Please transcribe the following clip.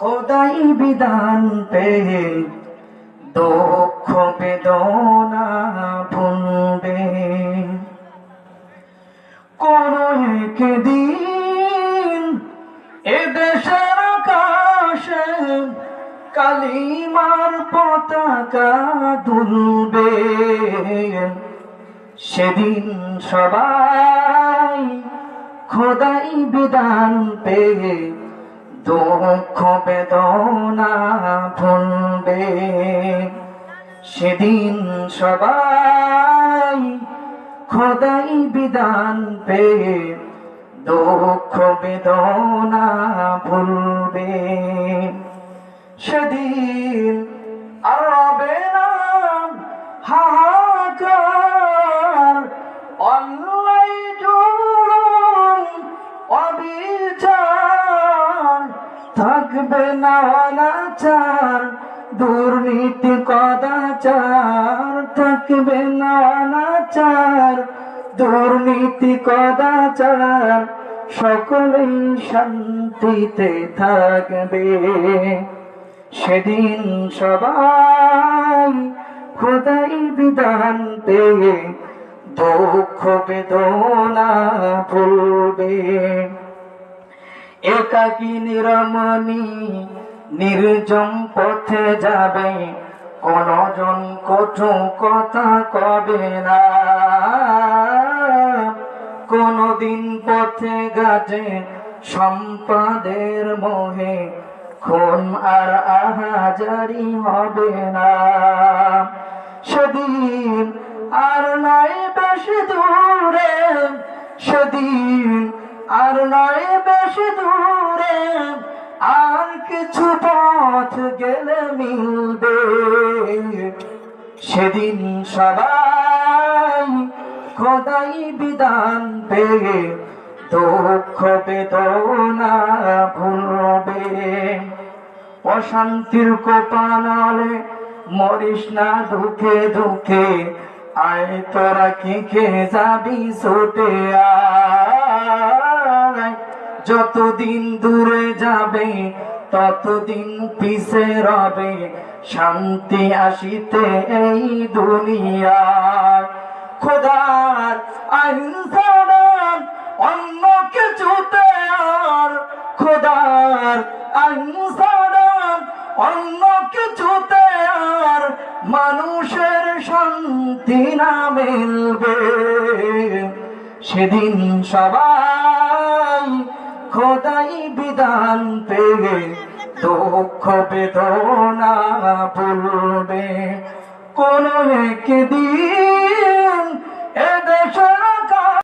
খোদাই বিধান পে, দুঃখ বেদনা ভুলবে। কোন একদিন দেশের আকাশে কালিমার পতাকা দুলবে। সেদিন সবাই খোদাই বিধান পেয়ে দুঃখ বেদনা ভুলবে। সেদিন সবাই খোদাই বিধান পেয়ে দুঃখ বেদনা ভুলবে। সেদিন আর রবে না হাহাকার। অবিচার থাকবে না অনাচার, দুর্নীতি কদাচার, থাকবে না অনাচার, দুর্নীতি কদাচার, সকলেই শান্তিতে থাকবে। সেদিন সবাই খোদাই বিধান পেয়ে দুঃখ বেদনা ভুলবে। একাকী নিরমণি, নির্জম পথে যাবে। কোনজন কঠু কথা কবে না। কোনদিন পথে গাছে সম্পাদের মোহে, খুন আর আহাজারি হবে না। সেদিন আর নাই বেশি দূরে, সেদিন আর নয় বেশি দূরে, আর কিছু পথ গেলে মিলবে। সেদিন সবাই খোদাই বিধান পেয়ে, দুঃখ বেদনা ভুলবে। অশান্তির কোপানালে মরিস না দুঃখে দুঃখে, আয় তোরা কি খেয়ে যাবি ছুটে আয়। যতদিন দূরে যাবে, ততদিন পিছে রবে। শান্তি আসিতে এই দুনিয়ায়। খোদার আইন অন্য কিছুতে আর। খোদার আইন অন্য কিছুতে আর। মানুষের শান্তি না মিলবে। সেদিন সবাই খোদাই বিধান পেয়ে দুঃখ বেদনা বলবে কোন একদিন এ দেশের